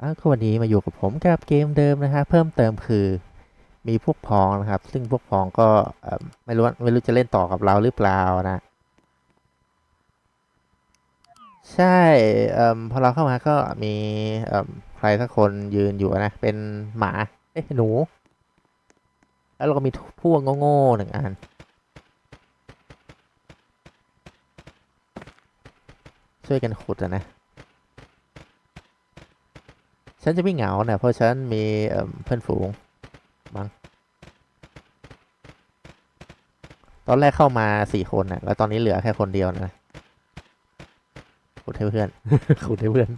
อะก็วันนี้มาอยู่กับผมกับเกมเดิมนะฮะเพิ่มเติมคือมีพวกพ้องนะครับ ซึ่งพวกพ้องก็ไม่รู้ไม่รู้จะเล่นต่อกับเราหรือเปล่านะ ใช่เอ่มพอเราเข้ามาก็มีเอ่มใครสักคนยืนอยู่นะ เป็นหมาเอ๊ะหนู แล้วเราก็มีพวกโง่ๆหนึ่งอันช่วยกันขุดนะ ฉันจะไม่เหงานะเพราะฉันมีเพื่อนฝูงมั้งตอนแรกเข้ามาสี่คนนะแล้วตอนนี้เหลือแค่คนเดียวนะขุดให้เพื่อนขุดให้เพื่อน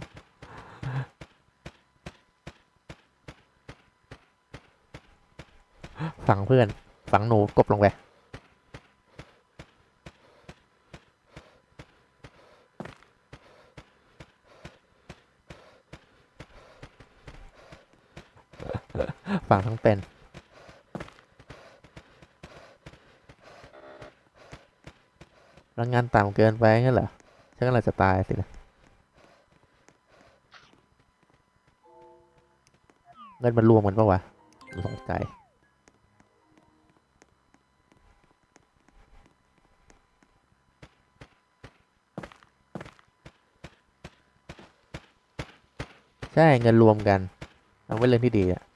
ฝังเพื่อนฝังหนูกบลงไป ฝังทั้งเป็นพลังงานต่ำเกินไปงั้นเหรอ ฉันก็เลยจะตายสินะเงินมันรวมกันปะวะสงสัยใช่เงินรวมกันมันเป็นเรื่องที่ดีอะ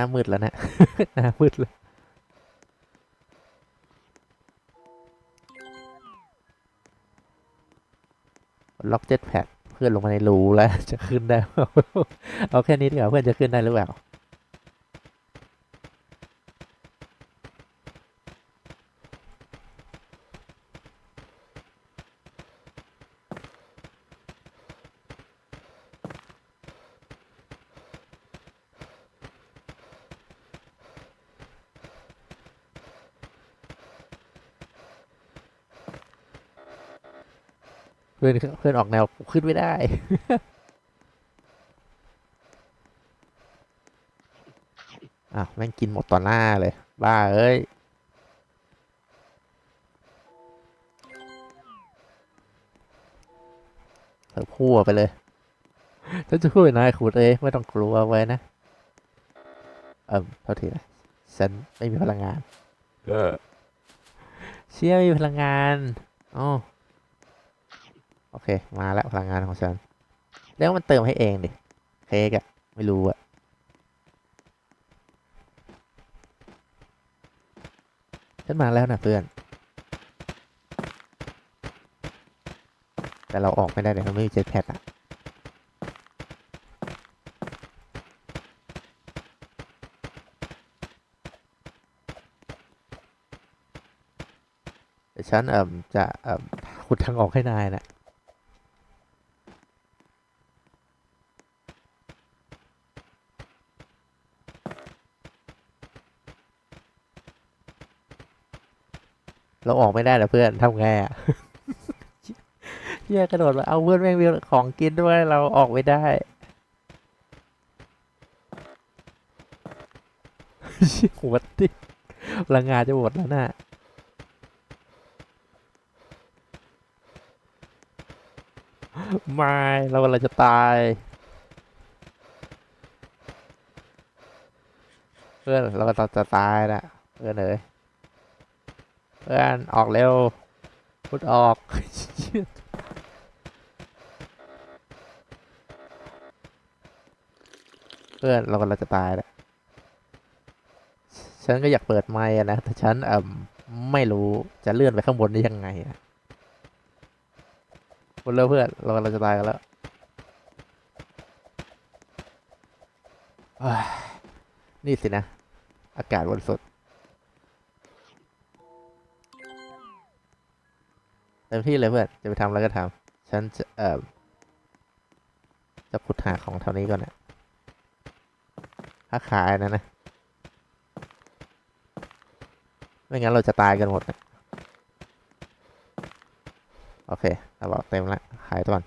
น้ามืดแล้วเนะหน้ามืดเลยล็อกเจ็ตแพดเพื่อนลงมาในรูแล้วจะขึ้นได้ เอาแค่นี้ดีกว่าเพื่อนจะขึ้นได้หรือเปล่า อนเพื่อนออกแนวขึ้นไม่ได้อ้าวแม่งกินหมดต่อหน้าเลย บ้าเอ้ย เธอพูดไปเลยฉันจะพูดนายขุดเองไม่ต้องกลัวไว้นะ เออเท่าทีนะฉันไม่มีพลังงาน เชี่ยไม่มีพลังงาน อ๋อ โอเค มาแล้วพลังงานของฉัน แล้วมันเติมให้เองดิ เค้กอะไม่รู้อะฉันมาแล้วนะเพื่อน แต่เราออกไม่ได้เลยเราไม่มีเจ็ตแพดอะฉันเอ่มจะเอ่มขุดทางออกให้นายนะ เราออกไม่ได้เหรอเพื่อนทำไงอะเฮียกระโดดมาเอาเพื่อนแม่งมีของกินด้วยเราออกไม่ได้หัวติดพลังงาจะหมดแล้วน่ะไม่เรากำลังจะตาย เพื่อนเรากำลังจะตายนะเพื่อนเอ๋ย พื่อนออกเร็วพุดออกเพื่อนเรากำลังจะตายแล้วฉันก็อยากเปิดไมค์อะนะแต่ฉันเอ่ไม่รู้จะเลื่อนไปข้างบนได้ยังไงอะบนเร็วเพื่อนเรากำลังจะตายกันแล้วนี่สินะ อากาศบริสุท เต็มที่เลยเพื่อน จะไปทำอะไรก็ทำฉันจะเอ่อจะขุดหาของเท่านี้ก่อนนะถ้าขายนะนะ ไม่งั้นเราจะตายกันหมดนะโอเคเราบอกเต็มแล้วขายก่อน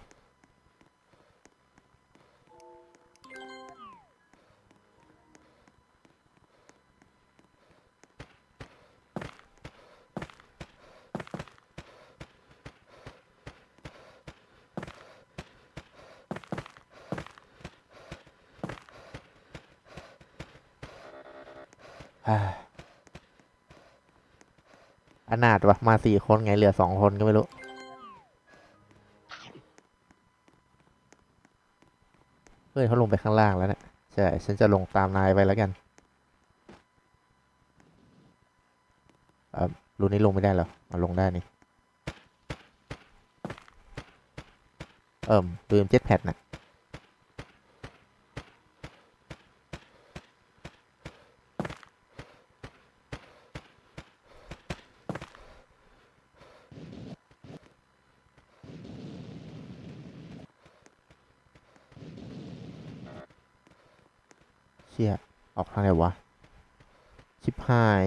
อนาถวะมาสี่คนไงเหลือสองคนก็ไม่รู้ เพื่อนเขาลงไปข้างล่างแล้วเนะี่ยใช่ ฉันจะลงตามนายไปแล้วกันอ่อรูนี้ลงไม่ได้เหรอมาลงได้นี่เอิ่มลืมเจ็ตแพดน่ะ เชี่ยออกทางไหนวะ ชิบหาย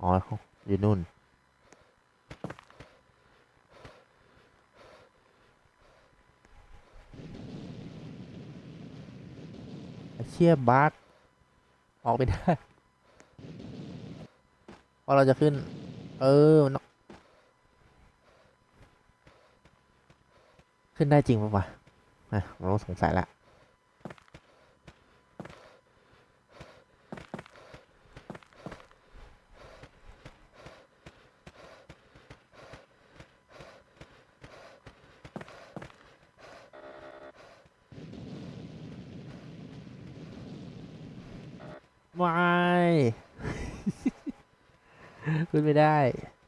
อ๋อ อยู่นู่น เชี่ยบักออกไม่ได้เพราะเราจะขึ้น เออมันขึ้นได้จริงปะวะอะเราต้องสงสัยละ ไม่ ขึ้นไม่ได้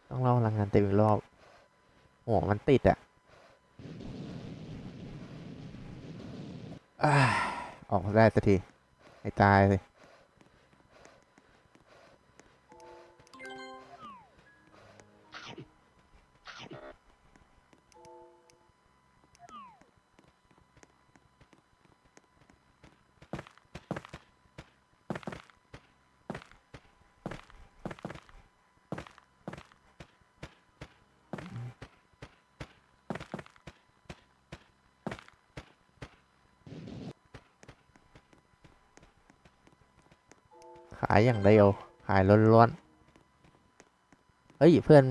ต้องรอพลังงานเต็มอีกรอบ โอ้มันติดอะอออกได้สักทีให้ตายเลย ขายอย่างเดียว ขายล้วนๆเฮ้ยเพื่อน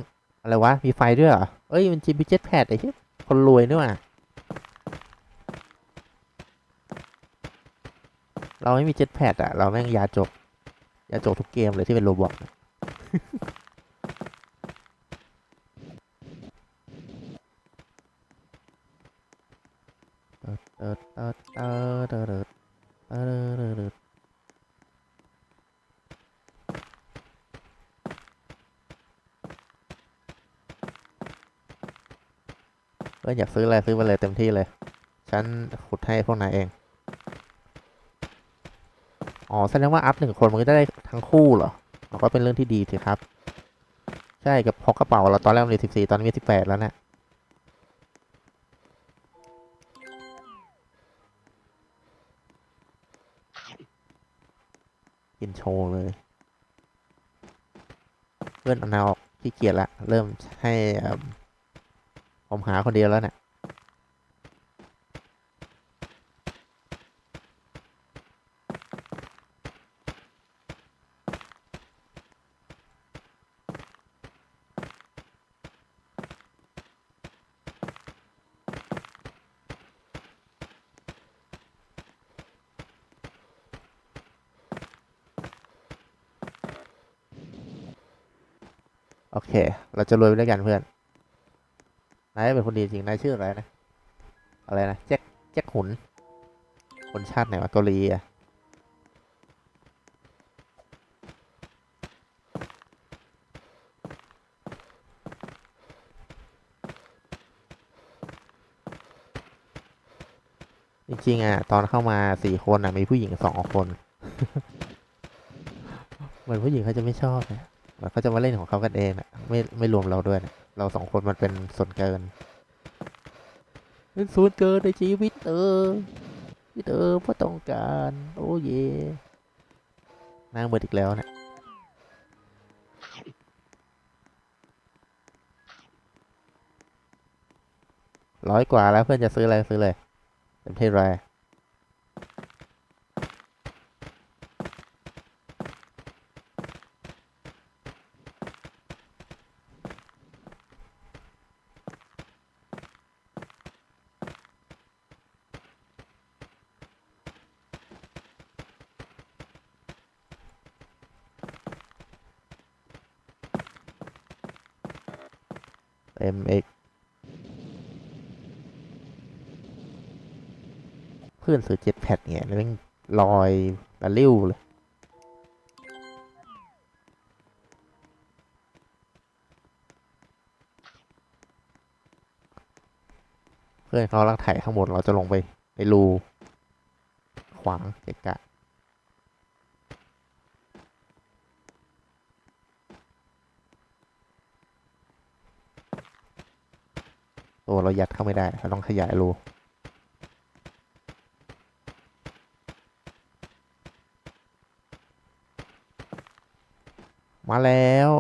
อะไรวะ มีไฟด้วยเหรอเอ้ย มันจีพีเจ็ตแพดไอ้ที่คนรวยนี่ว่าเราไม่มีเจ็ตแพดอะเราแม่งยาจกยาจกทุกเกมเลยที่เป็นโรบอทเติร์ดเติร์ดเติร์ดเติร์ดเติร์ดเติร์ดเติร์ดเพื่อ นอยากซื้ออะไรซื้อมาเลยเต็มที่เลย ฉันขุดให้พวกนายเอง อ๋อแสดงว่าอัพหนึ่งคนมันก็จะได้ทั้งคู่เหรอมันก็เป็นเรื่องที่ดีสิครับ ใช่กับพกกระเป๋าเราตอนแรกมันมีสิบสี่ตอนนี้มีสิบแปดแล้วเนะี่ยกินโชว์เลย เพื่อนเอาแนวออกขี้เกียจละ เริ่มให้ ผมหาคนเดียวแล้วเนี่ยโอเค เราจะรวยไปด้วยกันเพื่อน นายเป็นคนดีจริงนายชื่ออะไรนะ อะไรนะแจ็คแจ็คหุน คนชาติไหนวะเกาหลีอะจริงๆอะตอนเข้ามาสี่คนอะมีผู้หญิงสองคนเหมือนผู้หญิงเขาจะไม่ชอบนะเหมือนเขาจะมาเล่นของเขากันเองอะไม่ไม่รวมเราด้วยนะ เราสองคนมันเป็นส่วนเกินเป็นส่วนเกินในชีวิตเออที่เออเพราะต้องการ โอ้เย่นางเบิดอีกแล้วเนะร้อยกว่าแล้วเพื่อนจะซื้ออะไรซื้อเลยเต็มที่เลย MX เพื่อนซื้อเจ็ตแพดเนี่ยแล้วแม่งลอย ริ้วเลย เพื่อนเขาลังไถ่ายข้างบนเราจะลงไปในรูขวางเกะกะตัวเรายัดเข้าไม่ได้เราต้องขยายรู มาแล้ว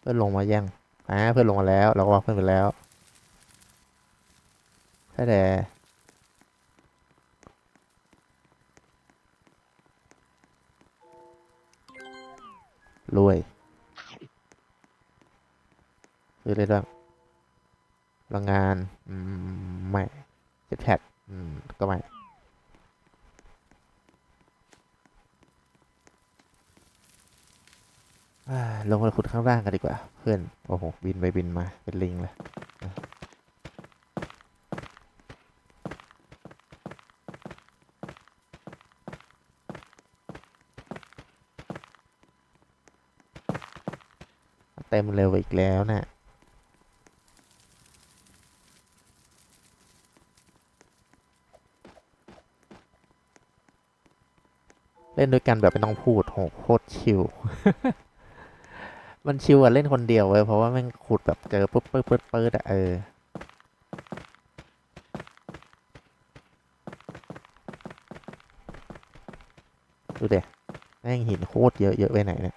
เพื่อนลงมายังอ่าเพื่อนลงมาแล้ว เราก็ว่าเพื่อนไปแล้วใช่แต่ ได้ด้วยพลังงาน อืม ไม่เจ็ดแพดอืม ก็ไม่ลงมาขุดข้างล่างกันดีกว่า เพื่อน โอ้โห บินไปบินมา เป็นลิงเลยเต็มเร็วอีกแล้วนะ่ะ เล่นด้วยกันแบบไม่ต้องพูดโหโคตรชิลมันชิวอะเล่นคนเดียวเว้ยเพราะว่าแม่งขุดแบบเจอปุ๊บปุ๊บปุ๊บปุ๊บอะเออดูเด็แม่งหินโคตรเยอะเยอะไปไหนเนี่ย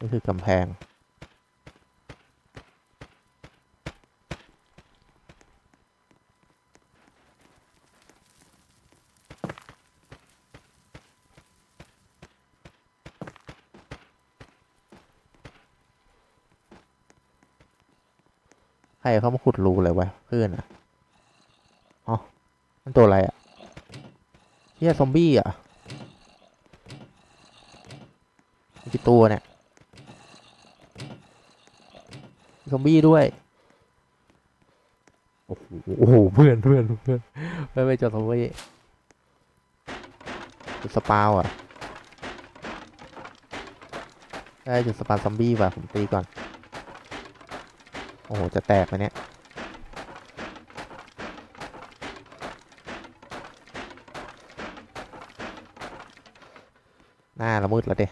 นี่คือกำแพง ใครเขามาขุดรูเลยวะเพื่อนอะอ๋อมันตัวอะไรอะเฮียซอมบี้อะกี่ตัวเนี่ยมี ซอมบี้ด้วย โอ้โหโอ้โหเพื่อนเพื่อนเพื่อนไม่ไม่เจอซอมบี้จุดสปาวอะใช่จุดสปาซอมบี้ว่ะผมตีก่อน โอ้โห จะแตกไหมเนี่ยหน้าละมืดแล้วเด้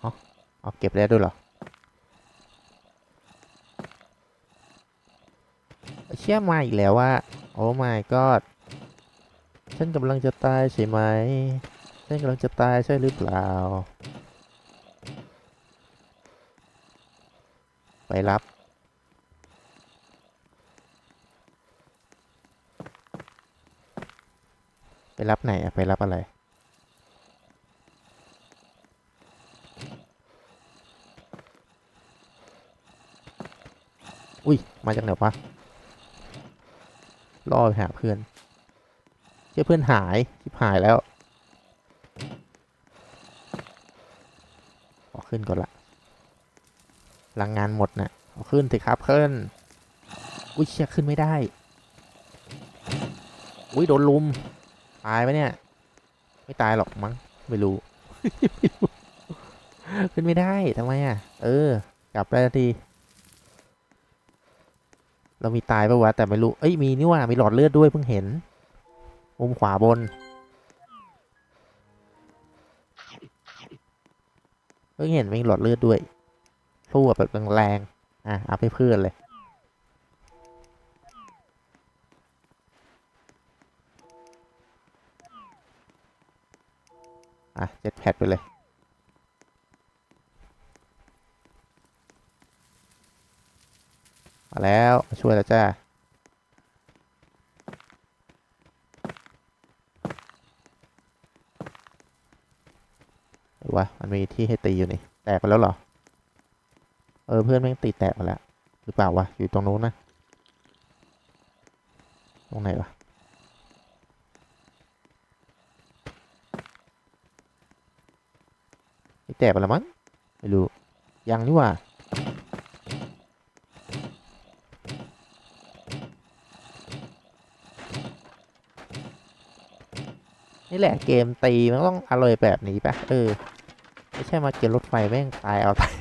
เอาเอาเก็บได้ด้วยเหรอเชี่ยมาอีกแล้วว่าโอ้ my god ฉันกำลังจะตายใช่ไหม ฉันกำลังจะตายใช่หรือเปล่า ไปรับ ไปรับไหนอะไปรับอะไร อุ้ย มาจากไหนวะล่อไปหาเพื่อนเจ้าเพื่อนหายชิบหายแล้วขอขึ้นก่อนละลังงานหมดนะเอขึ้นสิครับขึ้นอุ้ยเชี่ยขึ้นไม่ได้ อุ้ยโดนลุม ตายไหมเนี่ย ไม่ตายหรอกมั้ง ไม่รู้ไม่รู้ขึ้นไม่ได้ทำไมอะ เออ กลับได้ที เรามีตายปะวะแต่ไม่รู้ เอ้ยมีนี่ว่ามีหลอดเลือดด้วยเพิ่งเห็น มุมขวาบน เพิ่งเห็นมีหลอดเลือดด้วยสู้แบบแรงๆอะเอาไปเพื่อนเลยอะเจ็ดแพดไปเลย มาแล้วมาช่วยแล้วจ้าวะมันมีที่ให้ตีอยู่นี่ แตกไปแล้วเหรอ เออเพื่อนแม่งตีแตกไปแล้ว หรือเปล่าวะ อยู่ตรงนู้นนะ ตรงไหนวะไม่แตกไปแล้วมั้ง ไม่รู้ ยังนี่ว่า นี่แหละเกมตีมันต้องอร่อยแบบนี้ปะเออ ไม่ใช่มาเกมรถไฟแม่งตายเอาตาย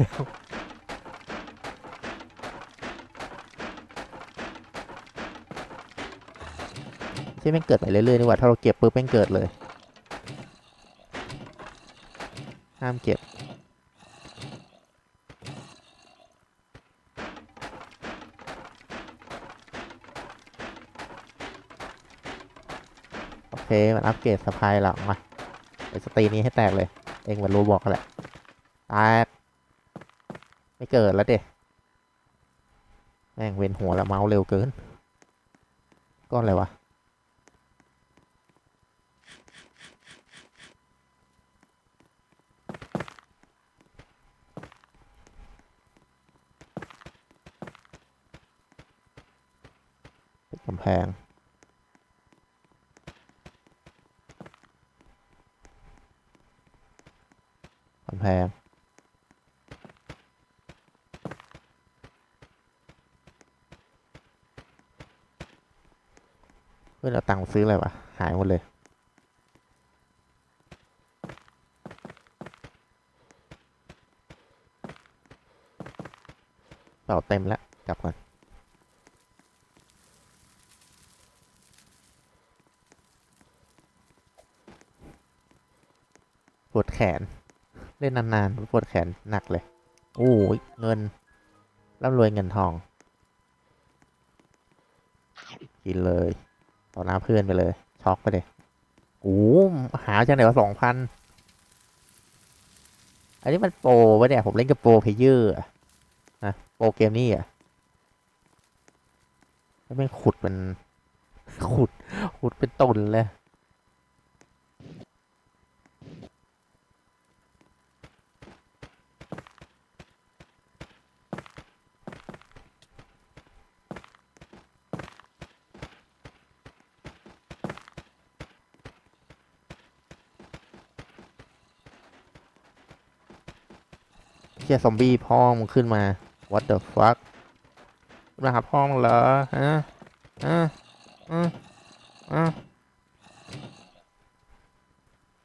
ใช่แม่งเกิดไปเรื่อยๆนี่หว่าถ้าเราเก็บปุ๊บแม่งเกิดเลย ห้ามเก็บ มันอัปเกรดสะพายหลังมาเดี๋ยวสตีนี้ให้แตกเลย เองมือนรู้บอกแหละแตกไม่เกิดแล้วเด็แม่งเวียนหัวแล้วเมาส์เร็วเกิน ก้อนอะไรวะกำแพง กำแพงเพื่อนเอาตังค์ซื้ออะไรวะ หายหมดเลย เป่าเต็มแล้ว กลับก่อนปวดแขน เล่นนานๆปวดแขนหนักเลยโอ้ยเงินร่ำรวยเงินทอง กินเลยต่อหน้าเพื่อนไปเลย ช็อกไปเลยโอ้หาจากไหนวะสองพันอันนี้มันโปรวะเนี่ย ผมเล่นกับโปรเพลเยอร์นะโปรเกมนี้อะแล้วแม่ขุดเป็นขุด ขุดเป็นตุนเลย ชี่ยซอมบี้พ่อมึงขึ้นมา what the fuck มาหาพ่อมึงเหรอฮะฮะฮะฮะ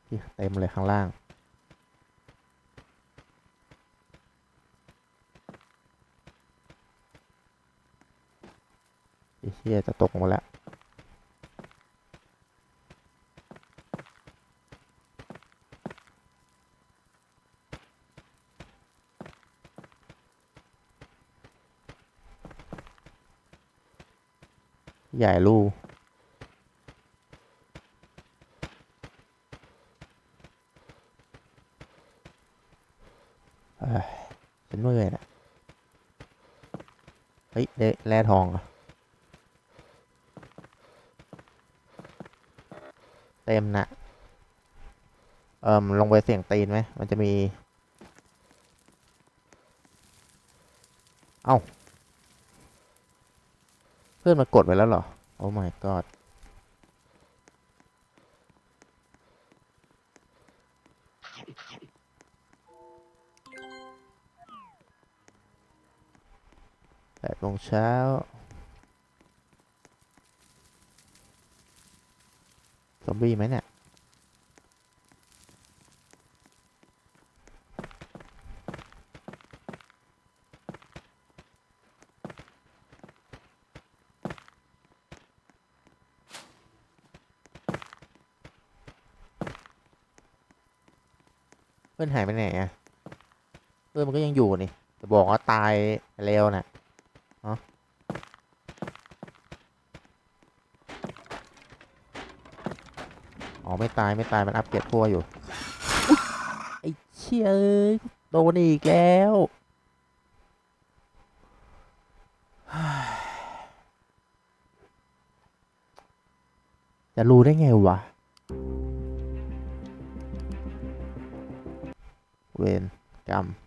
เหี้ยเต็มเลยข้างล่างไอ้เชี่ยจะตกมาแล้ว ใหญ่ลูกเอ้ยฉันเมื่อยนะเฮ้ยได้แร่ทองเหรอเต็มนะเอ่มลงไปเสียงตีนไหม มันจะมี เอ้า เพื่อนมากดไว้แล้วเหรอ โอ้ my god แปดโมงเช้าซอมบี้ไหมเนี่ย พื่อนหายไปไหนอะเพื่อนมันก็ยังอยู่นี่จะบอกว่าตายไปแล้วน่ะเนาะอ๋อไม่ตายไม่ตายมันอัปเกรดพัวอยู่ไอ้เชี่ยเอ้ยโดนอีกแล้วจะรู้ได้ไงวะ เวนกรรมแตก